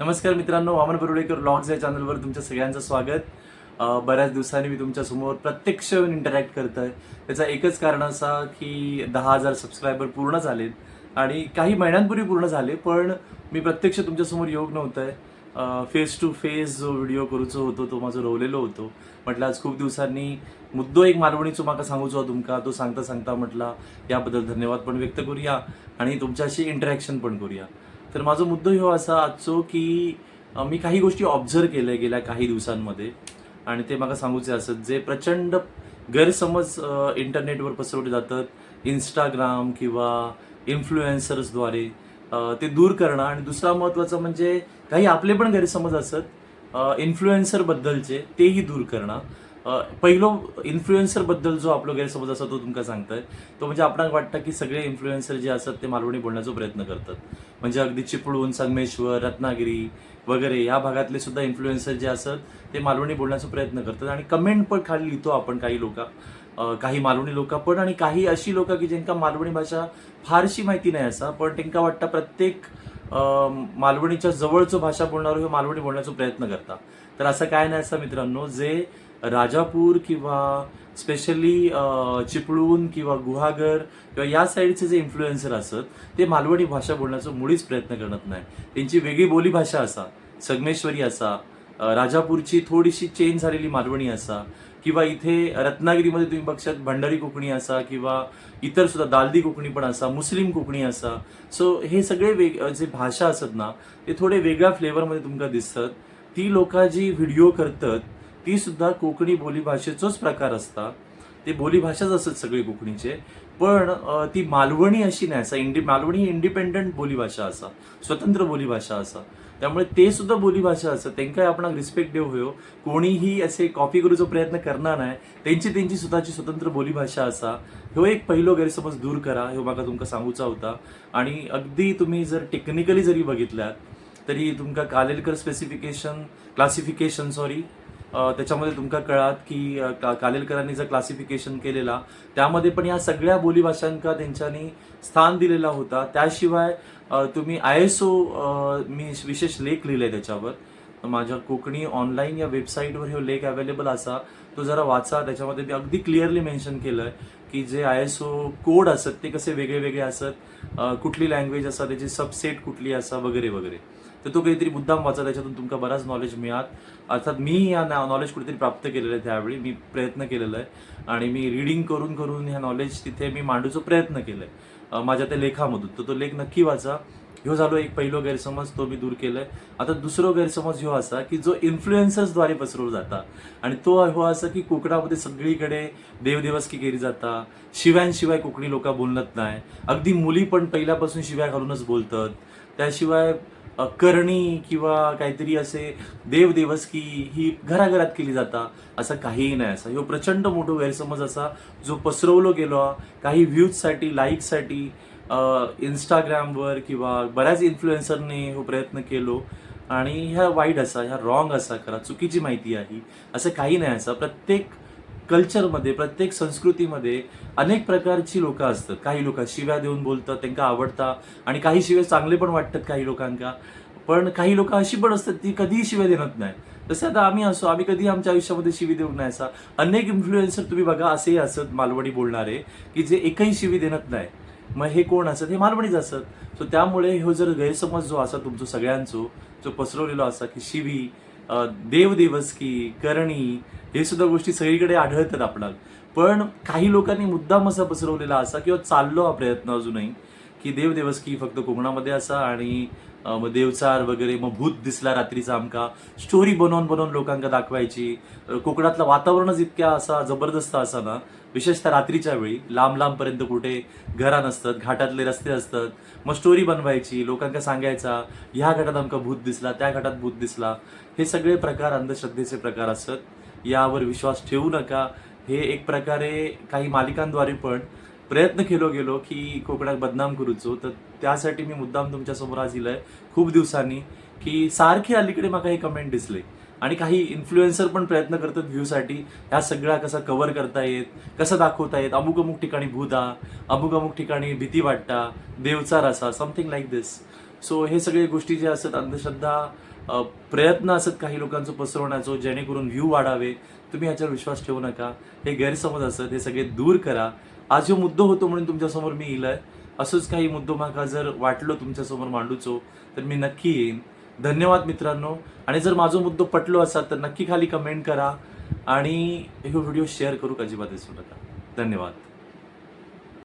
नमस्कार मित्रांनो वामन बरुडेकर ब्लॉग्स या चॅनलवर तुमच्या सगळ्यांचं स्वागत. बऱ्याच दिवसांनी मी तुमच्यासमोर प्रत्यक्ष येऊन इंटरॅक्ट करत आहे त्याचा एकच कारण असा की दहा हजार सबस्क्रायबर पूर्ण झालेत आणि काही महिन्यांपूर्वी पूर्ण झाले पण मी प्रत्यक्ष तुमच्यासमोर योग नव्हतं आहे फेस टू फेस जो व्हिडिओ करूचो होतो तो माझो रोवलेलो होतो. म्हटलं आज खूप दिवसांनी मुद्दो एक मालवणीचो म्हाका सांगूचो तुमका. तो सांगता सांगता म्हटला याबद्दल धन्यवाद पण व्यक्त करूया आणि तुमच्याशी इंटरॅक्शन पण करूया. तर माझा मुद्दा ह्यो असा आजचो की मी काही गोष्टी ऑब्झर्व केल्या गेल्या काही दिवसांमध्ये. आणि ते म्हाका सांगूचे असत जे प्रचंड गैरसमज इंटरनेटवर पसरवले जातात इंस्टाग्राम किंवा इन्फ्लुएन्सर्सद्वारे ते दूर करणं. आणि दुसरा महत्त्वाचं म्हणजे काही आपले पण गैरसमज असत इन्फ्लुएन्सरबद्दलचे तेही दूर करणं. पहिलो इन्फ्लुएन्सरबद्दल जो आपलो गैरसमज असा तो तुमका सांगताय तो म्हणजे आपणाक वाटतं की सगळे इन्फ्लुएन्सर जे असतात ते मालवणी बोलण्याचा प्रयत्न करतात. म्हणजे अगदी चिपळूण संगमेश्वर रत्नागिरी वगैरे या भागातले सुद्धा इन्फ्लुएन्सर जे असतात ते मालवणी बोलण्याचा प्रयत्न करतात. आणि कमेंट पण खाली लिहितो आपण काही लोक काही मालवणी लोक पण आणि काही अशी लोक की ज्यांका मालवणी भाषा फारशी माहिती नाही असा पण त्यांना वाटतं प्रत्येक मालवणीच्या जवळचं भाषा बोलणारो हे मालवणी बोलण्याचा प्रयत्न करता तर असं काय नाही असं मित्रांनो जे राजापूर किंवा स्पेशली चिपळूण किंवा गुहागर किंवा या साईडचे जे इन्फ्लुएन्सर असत ते मालवणी भाषा बोलण्याचा मुळीच प्रयत्न करत नाही. त्यांची वेगळी बोलीभाषा असा संगमेश्वरी असा राजापूरची थोडीशी चेंज झालेली मालवणी असा किंवा इथे रत्नागिरीमध्ये तुम्ही बघशात भंडारी कोकणी असा किंवा इतर सुद्धा दालदी कोकणी पण असा मुस्लिम कोकणी असा. सो हे सगळे वेग जे भाषा असत ना ते थोडे वेगळ्या फ्लेवरमध्ये तुमका दिसतात. ती लोकां जी व्हिडिओ करतात ती सुद्धा कोकणी बोलीभाषेचोच प्रकार असता. ते बोलीभाषाच असत सगळे कोकणीचे. पण ती मालवणी अशी नाही असा इंडि मालवणी ही इंडिपेंडंट बोलीभाषा असा स्वतंत्र बोलीभाषा असा. त्यामुळे ते सुद्धा बोलीभाषा असं त्यांकाय आपण रिस्पेक्ट देव हो. कोणीही असे कॉपी करूचा प्रयत्न करणार नाही. त्यांची त्यांची स्वतःची स्वतंत्र बोलीभाषा असा. ह्यो एक पहिलो गैरसमज दूर करा ह्यो म्हाका तुमका सांगूचा होता. आणि अगदी तुम्ही जर टेक्निकली जरी बघितल्यात तरी तुमका कालेलकर स्पेसिफिकेशन क्लासिफिकेशन सॉरी त्याच्यामध्ये तुमका कळात की का कालेलकरांनी जर क्लासिफिकेशन केलेला त्यामध्ये पण या सगळ्या बोलीभाषांका त्यांच्यानी स्थान दिलेला होता. त्याशिवाय तुम्ही आय एस ओ मी विशेष लेख लिहिले त्याच्यावर. माझ्या कोकणी ऑनलाईन या वेबसाईटवर हे लेख अवेलेबल असा. तो जरा वाचा. त्याच्यामध्ये मी अगदी क्लिअरली मेन्शन केलंय की जे आय एस ओ कोड असत ते कसे वेगळे वेगळे असत. कुठली लँग्वेज असा त्याची सबसेट कुठली असा वगैरे वगैरे. तर तो काहीतरी मुद्दाम वाचा त्याच्यातून तुमका बराच नॉलेज मिळात अर्थात मी या नॉलेज कुठेतरी प्राप्त केलेलं आहे त्यावेळी मी प्रयत्न केलेला आहे. आणि मी रिडिंग करून करून ह्या नॉलेज तिथे मी मांडूचा प्रयत्न केला आहे माझ्या त्या लेखामधून. तर तो लेख नक्की वाचा. ह्यो झालो एक पहिलो गैरसमज तो मी दूर केलाय. आता दुसरो गैरसमज ह्यो असा की जो इन्फ्लुएन्सर्सद्वारे पसरवला जाता. आणि तो ह्यो असा की कोकणामध्ये सगळीकडे देवदेवस्की केली जाता. शिव्यांशिवाय कोकणी लोक बोलत नाही अगदी मुली पण पहिल्यापासून शिव्या घालूनच बोलतात. त्याशिवाय करणी किंवा काहीतरी असे देवदेवस्की ही घराघरात केली जाता असं काहीही नाही असा. ह्यो प्रचंड मोठो गैरसमज असा जो पसरवलो गेलो काही व्ह्यूजसाठी लाईकसाठी इंस्टाग्रामवर किंवा बऱ्याच इन्फ्लुएन्सरने हो प्रयत्न केलो. आणि ह्या वाईट असा ह्या रॉंग असा खरा चुकीची माहिती आहे असं काही नाही असं. प्रत्येक कल्चरमध्ये प्रत्येक संस्कृतीमध्ये अनेक प्रकारची लोकं असतात. काही लोक शिव्या देऊन बोलतात त्यांना आवडता आणि काही शिव्या चांगले पण वाटतात काही लोकांका पण काही लोक अशी पण असतात ती कधीही शिव्या देणार नाही. तसं आता आम्ही असो आम्ही कधी आमच्या आयुष्यामध्ये शिवी देऊ नाही असा. अनेक इन्फ्लुएन्सर तुम्ही बघा असेही असत मालवणी बोलणारे की जे एकही शिवी देणत नाही. मग हे कोण असत? हे मालवणीच असत. सो त्यामुळे ह्यो जर गैरसमज जो असा तुमचो सगळ्यांचो जो पसरवलेलो असा की शिवी देवदेवस्की करणी हे सुद्धा गोष्टी सगळीकडे आढळतात आपणाक पण काही लोकांनी मुद्दाम असा पसरवलेला असा किंवा चाललो हा प्रयत्न अजूनही की देवदेवस्की फक्त कोकणामध्ये असा आणि मग देवचार वगैरे मग भूत दिसला रात्रीचा आमका. स्टोरी बनवून बनवून लोकांका दाखवायची. कोकणातलं वातावरणच इतक्या असा जबरदस्त असा ना. विशेषतः रात्रीच्या वेळी लांब लांबपर्यंत कुठे घरा नसतात घाटातले रस्ते असतात. मग स्टोरी बनवायची लोकांका सांगायचा ह्या घाटात आमका भूत दिसला त्या घाटात भूत दिसला. हे सगळे प्रकार अंधश्रद्धेचे प्रकार असत. यावर विश्वास ठेवू नका. हे एक प्रकारे काही मालिकांद्वारे पण प्रयत्न केलो गेलो की कोकणात बदनाम करूचो. तर त्यासाठी मी मुद्दाम तुमच्यासमोर आज इलंय. खूप दिवसांनी की सारखे अलीकडे मला हे कमेंट दिसले. आणि काही इन्फ्लुएन्सर पण प्रयत्न करतात व्ह्यूसाठी ह्या सगळ्या कसा कव्हर करता येत कसं दाखवता येत? अमुक अमुक ठिकाणी भूता अमुक अमुक ठिकाणी भीती वाटता देवचा रसा समथिंग लाईक दिस सो हे सगळे गोष्टी जे असतात अंधश्रद्धा प्रयत्न असत काही लोकांचं पसरवण्याचं जेणेकरून व्ह्यू वाढावे. तुम्ही ह्याच्यावर विश्वास ठेवू नका. हे गैरसमज असत हे सगळे दूर करा. आज ह्यो मुद्दो होतो म्हणून तुमच्यासमोर मी इलंय. असंच काही मुद्दो म्हाका जर वाटलो तुमच्यासमोर मांडूचो तर मी नक्की येईन. धन्यवाद मित्रांनो. आणि जर माझो मुद्दो पटलो असाल तर नक्की खाली कमेंट करा. आणि हे व्हिडिओ शेअर करू अजिबात विसरू नका. धन्यवाद.